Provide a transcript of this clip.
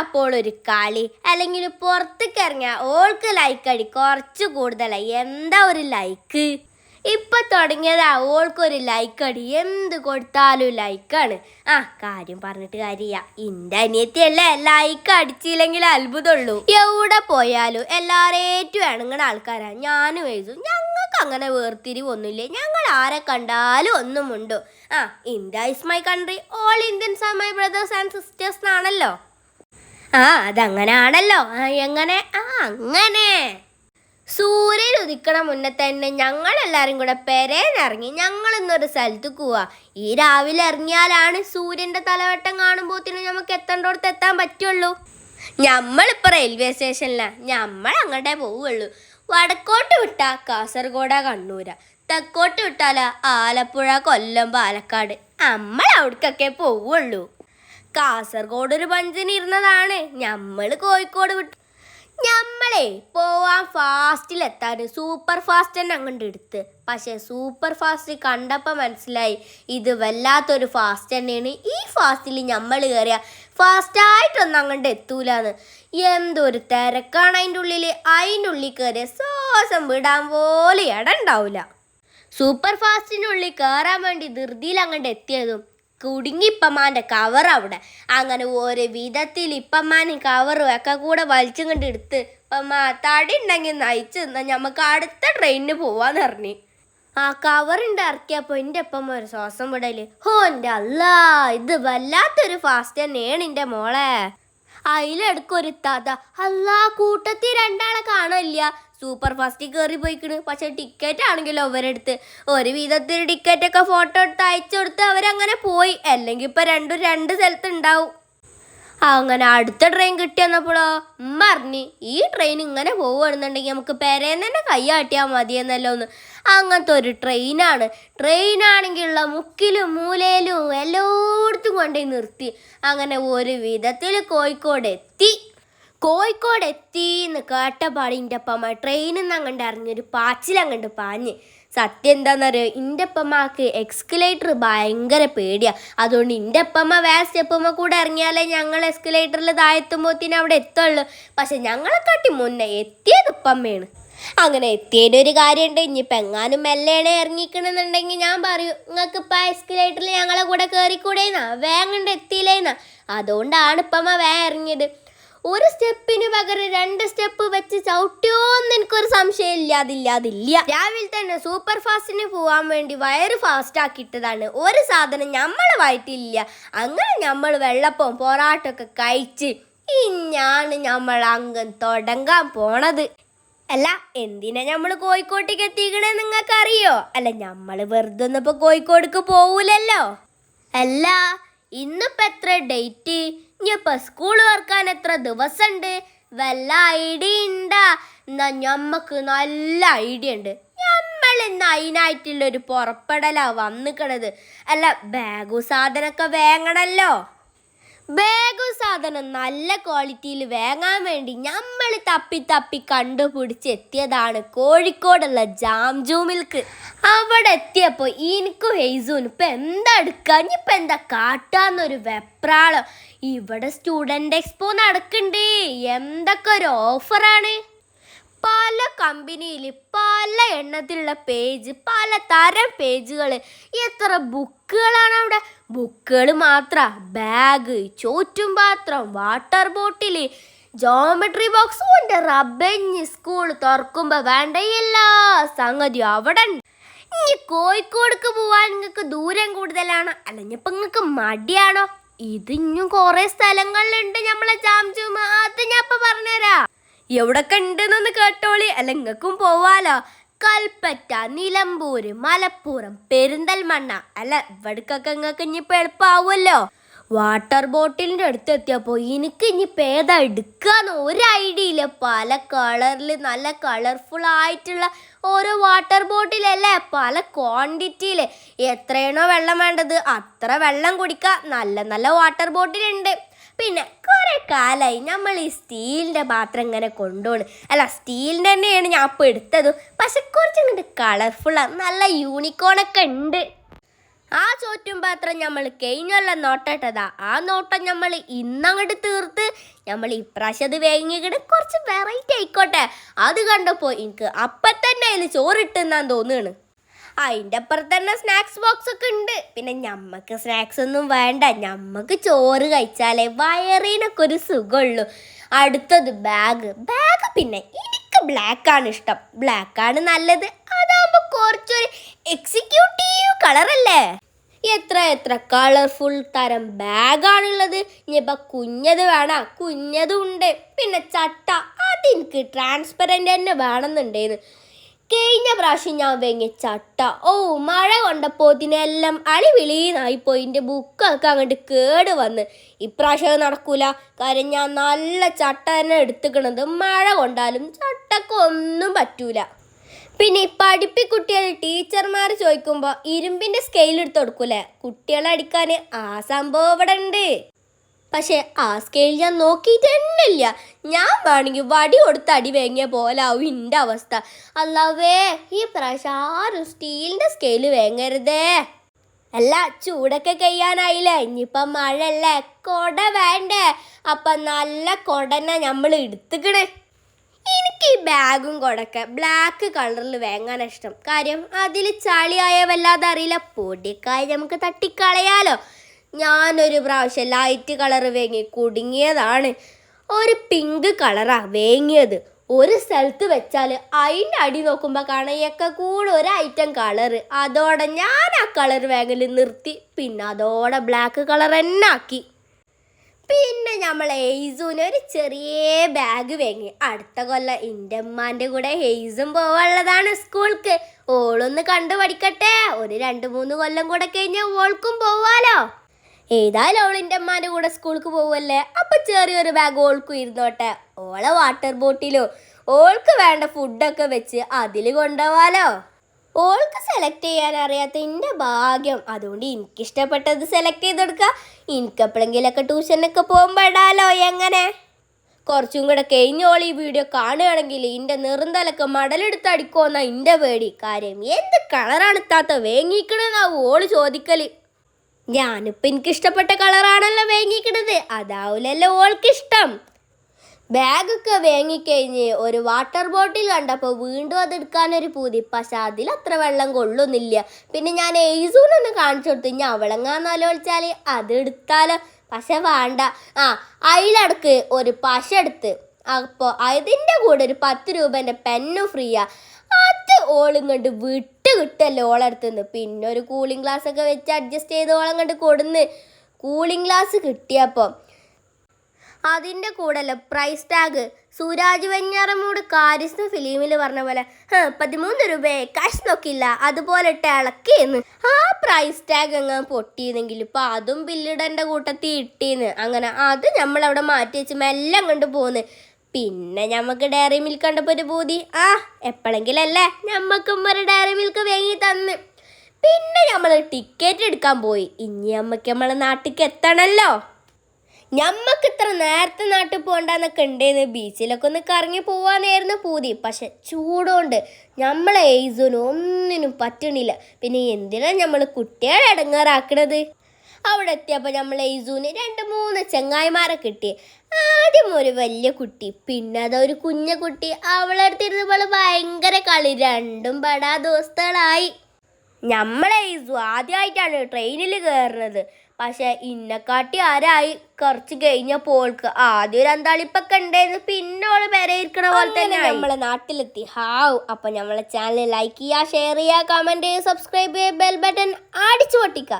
അപ്പോൾ ഒരു കളി അല്ലെങ്കിൽ പുറത്തേക്ക് ഇറങ്ങിയ ഓൾക്ക് ലൈക്ക് അടി കുറച്ച് കൂടുതലായി എന്താ ഒരു ലൈക്ക് ഇപ്പൊ തുടങ്ങിയതാ ഓൾക്കൊരു ലൈക്ക് അടി. എന്ത് കൊടുത്താലും ലൈക്കാണ് ആ കാര്യം പറഞ്ഞിട്ട് കാര്യ ഇന്റെ അനിയത്തിയല്ലേ ലൈക്ക് അടിച്ചില്ലെങ്കിൽ അത്ഭുതമുള്ളൂ. എവിടെ പോയാലും എല്ലാരേറ്റും ഇണങ്ങണ ആൾക്കാരാ. ഞാനും എഴുതു. ഞങ്ങൾക്ക് അങ്ങനെ വേർതിരിവൊന്നുമില്ലേ ഞങ്ങൾ ആരെ കണ്ടാലും ഒന്നുമുണ്ടോ? ആ India is my country all Indians are my brothers and sisters എന്നാണല്ലോ. ആ അതങ്ങനാണല്ലോ. എങ്ങനെ? ആ അങ്ങനെ. സൂര്യൻ ഉദിക്കണ മുന്നേ തന്നെ ഞങ്ങൾ എല്ലാവരും കൂടെ പെരേന്നിറങ്ങി ഞങ്ങൾ ഇന്നൊരു സ്ഥലത്ത് പോവാ ഈ രാവിലെ ഇറങ്ങിയാലാണ് സൂര്യന്റെ തലവട്ടം കാണുമ്പോത്തിന് നമുക്ക് എത്തേണ്ടോടത്ത് എത്താൻ പറ്റുള്ളൂ. ഞമ്മളിപ്പോൾ റെയിൽവേ സ്റ്റേഷനിലാണ് ഞമ്മൾ അങ്ങോട്ടേ പോവുള്ളൂ. വടക്കോട്ട് വിട്ടാ കാസർഗോഡ കണ്ണൂര. തെക്കോട്ട് വിട്ടാല ആലപ്പുഴ കൊല്ലം പാലക്കാട്. നമ്മൾ അവിടേക്കൊക്കെ പോവുള്ളൂ. കാസർഗോഡ് ഒരു പഞ്ചിന് ഇരുന്നതാണ്. നമ്മൾ കോഴിക്കോട് വിട്ടു ഞമ്മളെ പോവാൻ ഫാസ്റ്റിലെത്താൻ സൂപ്പർ ഫാസ്റ്റ് തന്നെ അങ്ങോട്ട് എടുത്ത്. പക്ഷേ സൂപ്പർ ഫാസ്റ്റ് കണ്ടപ്പോൾ മനസ്സിലായി ഇത് വല്ലാത്തൊരു ഫാസ്റ്റ് തന്നെയാണ്. ഈ ഫാസ്റ്റിൽ ഞമ്മൾ കയറിയ ഫാസ്റ്റായിട്ടൊന്നും അങ്ങോട്ട് എത്തൂലെന്ന്. എന്തൊരു തിരക്കാണ് അതിന്റെ ഉള്ളിൽ അതിന്റെ ഉള്ളിൽ കയറിയ ശ്വാസം വിടാൻ പോലും ഇട ഉണ്ടാവില്ല സൂപ്പർ ഫാസ്റ്റിനുള്ളിൽ കയറാൻ വേണ്ടി ധൃതിയിൽ അങ്ങോട്ട് എത്തിയതും കുടുങ്ങി ഇപ്പമ്മാന്റെ കവർ അവിടെ. അങ്ങനെ ഒരു വിധത്തിൽ ഇപ്പമ്മാനും കവറും ഒക്കെ കൂടെ വലിച്ചും കണ്ട് എടുത്ത് ഇപ്പമ്മ തടി ഉണ്ടെങ്കിൽ നയിച്ച് നിന്നാൽ ഞമ്മക്ക് അടുത്ത ട്രെയിനിന് പോവാന്ന് പറഞ്ഞു. ആ കവറിന്റെ ഇറക്കിയപ്പോൾ എന്റെ ഒപ്പം ഒരു ശ്വാസം വിടൽ. ഹോ എന്റെ അല്ല ഇത് വല്ലാത്തൊരു ഫാസ്റ്റ് തന്നെയാണ് എന്റെ മോളെ. അതിലെടുക്കൊരു തത അല്ല കൂട്ടത്തിൽ രണ്ടാളെ കാണില്ല സൂപ്പർ ഫാസ്റ്റിൽ കയറി പോയിക്കണ് പക്ഷെ ടിക്കറ്റ് ആണെങ്കിലോ അവരെടുത്ത് ഒരു വിധത്തിൽ ടിക്കറ്റ് ഒക്കെ ഫോട്ടോ എടുത്ത് അയച്ചു കൊടുത്ത് അവരങ്ങനെ പോയി. അല്ലെങ്കിൽ ഇപ്പൊ രണ്ടും രണ്ട് സ്ഥലത്ത് ഉണ്ടാവും അങ്ങനെ അടുത്ത ട്രെയിൻ കിട്ടിയെന്നപ്പോഴോ മറിഞ്ഞ് ഈ ട്രെയിൻ ഇങ്ങനെ പോവുകയാണെന്നുണ്ടെങ്കിൽ നമുക്ക് പെരേന്ന് തന്നെ കൈ കാട്ടിയാൽ മതിയെന്നല്ലോ ഒന്ന് അങ്ങനത്തെ ഒരു ട്രെയിനാണ് ട്രെയിനാണെങ്കിലുള്ള മുക്കിലും മൂലയിലും എല്ലായിടത്തും കൊണ്ടുപോയി നിർത്തി. അങ്ങനെ ഒരു വിധത്തിൽ കോഴിക്കോട് എത്തി കോഴിക്കോട് എത്തി എന്ന് കേട്ടപാട് എന്റെ അപ്പമ്മ ട്രെയിനിൽ നിന്ന് അങ്ങോട്ട് ഇറങ്ങിയൊരു പാച്ചിലങ്ങോട്ട് പാഞ്ഞ്. സത്യം എന്താണെന്നറിയോ എന്റെ അപ്പമ്മക്ക് എക്സ്കലേറ്റർ ഭയങ്കര പേടിയാണ് അതുകൊണ്ട് എന്റെ അപ്പമ്മ സ്റ്റെപ്പമ്മ കൂടെ ഇറങ്ങിയാലേ ഞങ്ങൾ എക്സ്കലേറ്ററിൽ താഴെത്തുമ്പോഴത്തേനും അവിടെ എത്തുള്ളൂ. പക്ഷെ ഞങ്ങളെ കാട്ടി മുന്നേ എത്തിയത് ഇപ്പമ്മയാണ് അങ്ങനെ എത്തിയതിന്റെ ഒരു കാര്യമുണ്ട് ഇനിയിപ്പോൾ എങ്ങാനും മെല്ലേണെ ഇറങ്ങിക്കണമെന്നുണ്ടെങ്കിൽ ഞാൻ പറയൂ നിങ്ങൾക്ക് ഇപ്പം എസ്കലേറ്ററിൽ ഞങ്ങളെ കൂടെ കയറിക്കൂടേന്നാ വേങ്ങണ്ട് എത്തിയില്ലേന്നാ? അതുകൊണ്ടാണ് ഇപ്പമ്മ വേ ഇറങ്ങിയത് ഒരു സ്റ്റെപ്പിന് പകരം രണ്ട് സ്റ്റെപ്പ് വെച്ച് ചവിട്ടിയോന്ന് എനിക്കൊരു സംശയം ഇല്ല അതില്ല അതില്ല. രാവിലെ തന്നെ സൂപ്പർ ഫാസ്റ്റിന് പോവാൻ വേണ്ടി വയറ് ഫാസ്റ്റ് ആക്കിയിട്ടതാണ്. ഒരു സാധനം നമ്മളെ വയറ്റില്ല അങ്ങനെ നമ്മൾ വെള്ളപ്പവും പൊറാട്ടൊക്കെ കഴിച്ച് ഇഞ്ഞാണ് നമ്മൾ അംഗം തുടങ്ങാൻ പോണത്. അല്ല എന്തിനാ നമ്മൾ കോഴിക്കോട്ടേക്ക് എത്തിക്കണേ നിങ്ങൾക്ക് അറിയോ അല്ല നമ്മൾ വെറുതെ ഒന്നിപ്പോ കോഴിക്കോടേക്ക് പോവൂലല്ലോ. അല്ല ഇന്നിപ്പോ എത്ര ഡേറ്റ് ഇനിയിപ്പോ സ്കൂൾ തുറക്കാൻ എത്ര ദിവസമുണ്ട്? വല്ല ഐഡിയ ഉണ്ടാ? എന്നാ ഞമ്മക്ക് നല്ല ഐഡിയ ഉണ്ട്. നമ്മൾ ഇന്ന് അതിനായിട്ടുള്ള ഒരു പുറപ്പെടലാ വന്നിക്കണത്. അല്ല ബാഗു സാധനമൊക്കെ വേങ്ങണല്ലോ. ബാഗും സാധനം നല്ല ക്വാളിറ്റിയിൽ വാങ്ങാൻ വേണ്ടി നമ്മൾ തപ്പി തപ്പി കണ്ടുപിടിച്ച് എത്തിയതാണ് കോഴിക്കോടുള്ള ജാംജൂ മിൽക്ക്. അവിടെ എത്തിയപ്പോൾ എനിക്കും ഹെയ്സൂനും ഇപ്പം എന്താ എടുക്കുക ഇനിയിപ്പം എന്താ കാട്ടാന്നൊരു വെപ്രാളം. ഇവിടെ സ്റ്റുഡന്റ് എക്സ്പോ നടക്കണ്ടേ. എന്തൊക്കെ ഒരു ഓഫറാണ്? പല കമ്പനിയിൽ പല എണ്ണത്തിലുള്ള പേജ് പല തരം പേജുകൾ എത്ര ബുക്കുകളാണ് അവിടെ? ബുക്കുകൾ മാത്ര. ബാഗ് ചോറ്റും പാത്രം വാട്ടർ ബോട്ടിൽ ജോമെട്രി ബോക്സ് കൊണ്ട് റബ്ബഞ്ഞ് സ്കൂൾ തുറക്കുമ്പോൾ വേണ്ട എല്ലാ സംഗതിയും അവിടെ ഉണ്ട്. ഇനി കോഴിക്കോടേക്ക് പോവാൻ നിങ്ങൾക്ക് ദൂരം കൂടുതലാണ്. അല്ല ഇനിയിപ്പോൾ നിങ്ങൾക്ക് മടിയാണോ? ഇത് ഇനിയും കുറേ സ്ഥലങ്ങളിലുണ്ട് നമ്മളെ ജാംജൂമ അത് ഞാൻ ഇപ്പം പറഞ്ഞുതരാം. എവിടൊക്കെ ഉണ്ടെന്നൊന്ന് കേട്ടോളി. അല്ല നിങ്ങൾക്കും പോവാലോ. കൽപ്പറ്റ നിലമ്പൂര് മലപ്പുറം പെരിന്തൽമണ്ണ. അല്ല ഇവിടക്കൊക്കെ നിങ്ങൾക്ക് ഇനിയിപ്പോൾ എളുപ്പമാവുമല്ലോ വാട്ടർ ബോട്ടിലിന്റെ അടുത്ത് എത്തിയപ്പോൾ എനിക്ക് ഇനിയിപ്പോൾ ഏതാ എടുക്കാന്ന് ഒരു ഐഡിയ ഇല്ല. പല കളറിൽ നല്ല കളർഫുൾ ആയിട്ടുള്ള ഓരോ വാട്ടർ ബോട്ടിലല്ലേ പല ക്വാണ്ടിറ്റിയിൽ എത്രയാണോ വെള്ളം വേണ്ടത്? അത്ര വെള്ളം കുടിക്കുക നല്ല നല്ല വാട്ടർ ബോട്ടിലുണ്ട് പിന്നെ കുറേ കാലമായി നമ്മൾ ഈ സ്റ്റീലിന്റെ പാത്രം ഇങ്ങനെ കൊണ്ടുപോണ് അല്ല സ്റ്റീലിന്റെ തന്നെയാണ് ഞാൻ ഇപ്പോൾ എടുത്തത്. പക്ഷെ കുറച്ചും കളർഫുള്ളാണ് നല്ല യൂണിക്കോണൊക്കെ ഉണ്ട് ആ ചോറ്റും പാത്രം നമ്മൾ കഴിഞ്ഞല്ല നോട്ടട്ടതാ. ആ നോട്ടം നമ്മൾ ഇന്നങ്ങോട്ട് തീർത്ത് നമ്മൾ ഇപ്രാവശ്യം അത് വേങ്ങിക്കിട്ട് കുറച്ച് വെറൈറ്റി ആയിക്കോട്ടെ. അത് കണ്ടപ്പോൾ എനിക്ക് അപ്പം തന്നെ അതിൽ ചോറിട്ടെന്നാന്ന് തോന്നുകയാണ് അതിന്റെ അപ്പുറത്ത് തന്നെ സ്നാക്സ് ബോക്സ് ഒക്കെ ഉണ്ട്. പിന്നെ ഞമ്മക്ക് സ്നാക്സ് ഒന്നും വേണ്ട. ഞമ്മക്ക് ചോറ് കഴിച്ചാലേ വയറിനൊക്കെ ഒരു സുഖമുള്ളൂ. അടുത്തത് ബാഗ് ബാഗ് പിന്നെ എനിക്ക് ബ്ലാക്ക് ആണ് ഇഷ്ടം. ബ്ലാക്ക് ആണ് നല്ലത്. അതാകുമ്പോൾ കുറച്ചൊരു എക്സിക്യൂട്ടീവ് കളർ അല്ലേ? എത്ര എത്ര കളർഫുൾ തരം ബാഗാണുള്ളത് ഇനിയിപ്പോൾ കുഞ്ഞത് വേണം. കുഞ്ഞതും ഉണ്ട്. പിന്നെ ചട്ട. അതെനിക്ക് ട്രാൻസ്പെറന്റ് തന്നെ വേണമെന്നുണ്ടായിരുന്നു കഴിഞ്ഞ പ്രാവശ്യം ഞാൻ വാങ്ങിയ ചട്ട. ഓ മഴ കൊണ്ടപ്പോൾ ഇതിനെല്ലാം അളിവിളീന്നായിപ്പോയി എന്റെ ബുക്കൊക്കെ അങ്ങോട്ട് കേട് വന്ന്. ഇപ്രാവശ്യം നടക്കൂല. കാര്യം ഞാൻ നല്ല ചട്ട തന്നെ എടുത്തുക്കണത്. മഴ കൊണ്ടാലും ചട്ടക്ക് ഒന്നും പറ്റൂല. പിന്നെ ഈ പഠിപ്പി കുട്ടികൾ ടീച്ചർമാർ ചോദിക്കുമ്പോൾ ഇരുമ്പിന്റെ സ്കെയിൽ എടുത്ത് കൊടുക്കൂലേ? കുട്ടികളെ അടിക്കാൻ ആ സംഭവം ഇവിടെ ഉണ്ട് പക്ഷേ ആ സ്കെയിൽ ഞാൻ നോക്കിയിട്ട് തന്നെ ഇല്ല ഞാൻ വേണമെങ്കിൽ വടി കൊടുത്ത് അടി വേങ്ങിയ പോലെ ആവും എന്റെ അവസ്ഥ. അല്ലാവേ ഈ പ്രാവശ്യം ആരും സ്റ്റീലിന്റെ സ്കെയിൽ വേങ്ങരുതേ. അല്ല ചൂടൊക്കെ കഴിയാനായില്ലേ ഇനിയിപ്പം മഴയല്ലേ? കൊട വേണ്ടേ? അപ്പം നല്ല കൊടനെ നമ്മൾ എടുത്തുക്കണേ. എനിക്ക് ഈ ബാഗും കൊടൊക്കെ ബ്ലാക്ക് കളറിൽ വേങ്ങാൻ ഇഷ്ടം. കാര്യം അതിൽ ചളിയായ വല്ലാതെ അറിയില്ല. പൊടിക്കായ നമുക്ക് തട്ടിക്കളയാലോ. ഞാനൊരു പ്രാവശ്യം ലൈറ്റ് കളർ വേങ്ങി കുടുങ്ങിയതാണ്. ഒരു പിങ്ക് കളറാ വേങ്ങിയത്. ഒരു സ്ഥലത്ത് വെച്ചാൽ അതിന്റെ അടി നോക്കുമ്പോൾ കാണയൊക്കെ കൂടെ ഒരു ഐറ്റം കളർ അതോടെ ഞാൻ ആ കളർ വാങ്ങൽ നിർത്തി. പിന്നെ അതോടെ ബ്ലാക്ക് കളർ തന്നെ ആക്കി. പിന്നെ നമ്മൾ ഹെയ്സൂന് ഒരു ചെറിയ ബാഗ് വാങ്ങി. അടുത്ത കൊല്ലം എന്റെ ഉമ്മാന്റെ കൂടെ ഹെയ്സും പോവാനുള്ളതാണ് സ്കൂൾക്ക്. ഓളൊന്ന് കണ്ടു പഠിക്കട്ടെ ഒരു രണ്ട് മൂന്ന് കൊല്ലം കൂടെ കഴിഞ്ഞാൽ ഓൾക്കും പോവാലോ. ഏതായാലും ഓളിന്റെ അമ്മാന്റെ കൂടെ സ്കൂൾക്ക് പോവല്ലേ അപ്പൊ ചെറിയൊരു ബാഗ് ഓൾക്കും ഇരുന്നോട്ടെ. ഓളെ വാട്ടർ ബോട്ടിലോ ഓൾക്ക് വേണ്ട ഫുഡൊക്കെ വെച്ച് അതിൽ കൊണ്ടുപോവാലോ. ഓൾക്ക് സെലക്ട് ചെയ്യാൻ അറിയാത്ത എന്റെ ഭാഗ്യം. അതുകൊണ്ട് എനിക്കിഷ്ടപ്പെട്ടത് സെലക്ട് ചെയ്തെടുക്കുക എനിക്ക് എപ്പോഴെങ്കിലൊക്കെ ട്യൂഷനൊക്കെ പോകുമ്പോഴാലോ എങ്ങനെ? കുറച്ചും കൂടെ കഴിഞ്ഞോൾ ഈ വീഡിയോ കാണുകയാണെങ്കിൽ എന്റെ നിറന്തലൊക്കെ മടലെടുത്ത് അടിക്കുമെന്നാ എന്റെ പേടി. കാര്യം എന്ത് കളറാണ് താത്ത വേങ്ങിക്കണമെന്നാവും ഓൾ ചോദിക്കൽ. ഞാനിപ്പോൾ എനിക്കിഷ്ടപ്പെട്ട കളറാണല്ലോ വേങ്ങിക്കണത് അതാവൂലല്ലോ ഓൾക്കിഷ്ടം. ബാഗൊക്കെ വേങ്ങിക്കഴിഞ്ഞ് ഒരു വാട്ടർ ബോട്ടിൽ കണ്ടപ്പോൾ വീണ്ടും അതെടുക്കാനൊരു പൂതി. പക്ഷെ അതിൽ അത്ര വെള്ളം കൊള്ളുന്നില്ല. പിന്നെ ഞാൻ എയ്സൂനൊന്ന് കാണിച്ചു കൊടുത്തു. ഇനി അവളെങ്ങാന്നാലോ വിളിച്ചാൽ അത് എടുത്താലോ? പക്ഷെ വേണ്ട. ആ അതിലടക്ക് ഒരു പശ എടുത്ത്. അപ്പോൾ അതിന്റെ കൂടെ ഒരു പത്ത് രൂപേന്റെ പെന്നും ഫ്രീയാ. അത് ഓളും കണ്ട് വിട്ട് കിട്ടല്ലോ ഓളടുത്തുനിന്ന് പിന്നെ ഒരു കൂളിംഗ് ഗ്ലാസ് ഒക്കെ വെച്ച് അഡ്ജസ്റ്റ് ചെയ്ത് ഓളം കണ്ട് കൊടുന്ന് കൂളിംഗ് ഗ്ലാസ് കിട്ടിയപ്പം അതിന്റെ കൂടെയല്ല പ്രൈസ് ടാഗ് സൂരാജ് വെഞ്ഞാറമ്മൂട് കാരിസ്ന ഫിലിമിൽ പറഞ്ഞ പോലെ "ഹ്, പതിമൂന്ന് രൂപയെ കാശ് നോക്കില്ല അതുപോലെ ഇളക്കിയെന്ന്. ആ പ്രൈസ് ടാഗ് അങ്ങ് പൊട്ടിയിരുന്നെങ്കിൽ ഇപ്പം അതും ബില്ലിടേണ്ട കൂട്ടത്തിൽ ഇട്ടീന്ന്. അങ്ങനെ അത് നമ്മളവിടെ മാറ്റി വെച്ച് മെല്ലെ അങ്ങോട്ട് പോന്ന്. പിന്നെ ഞമ്മക്ക് ഡയറി മിൽക്ക് കണ്ടപ്പോൾ ഒരു ബൂതി ആ എപ്പോഴെങ്കിലല്ലേ ഞമ്മക്കും ഒരു ഡയറി മിൽക്ക് വേങ്ങി തന്ന്. പിന്നെ നമ്മൾ ടിക്കറ്റ് എടുക്കാൻ പോയി. ഇനി അമ്മയ്ക്ക് നമ്മളെ നാട്ടിലേക്ക് എത്തണല്ലോ. ഞമ്മക്ക് ഇത്ര നേരത്തെ നാട്ടിൽ പോകണ്ടെന്നൊക്കെ ഉണ്ടേന്ന് ബീച്ചിലൊക്കെ ഒന്ന് കറങ്ങി പോവാന്നായിരുന്നു പൂതി. പക്ഷെ ചൂടുകൊണ്ട് നമ്മളെ ഏയ്സിനും ഒന്നിനും പറ്റണില്ല. പിന്നെ എന്തിനാ നമ്മൾ കുട്ടികളെ ഇടങ്ങാറാക്കണത്? അവിടെ എത്തിയപ്പോൾ നമ്മൾ ഐസൂന് രണ്ട് മൂന്ന് ചങ്ങായിമാരെ കിട്ടി. ആദ്യം ഒരു വലിയ കുട്ടി പിന്നെ അതൊരു കുഞ്ഞ കുട്ടി. അവളടുത്തിരുന്നപ്പോൾ ഭയങ്കര കളി. രണ്ടും പടാ ദോസ്തുകളായി നമ്മളെ ഐസു ആദ്യമായിട്ടാണ് ട്രെയിനിൽ കയറുന്നത് പക്ഷേ ഇന്നക്കാട്ടി ആരായി? കുറച്ച് കഴിഞ്ഞപ്പോൾ ഓൾക്ക് ആദ്യം ഒരു അന്താളിപ്പൊക്കെ ഉണ്ടായിരുന്നു. പിന്നെ ഓൾ പെരയിരിക്കണ പോലെ തന്നെ നമ്മളെ നാട്ടിലെത്തി. ഹാവ്. അപ്പൊ നമ്മളെ ചാനൽ ലൈക്ക് ചെയ്യുക ഷെയർ ചെയ്യുക കമന്റ് ചെയ്യുക സബ്സ്ക്രൈബ് ചെയ്യുക ബെൽ ബട്ടൺ അടിച്ചു പൊട്ടിക്കുക.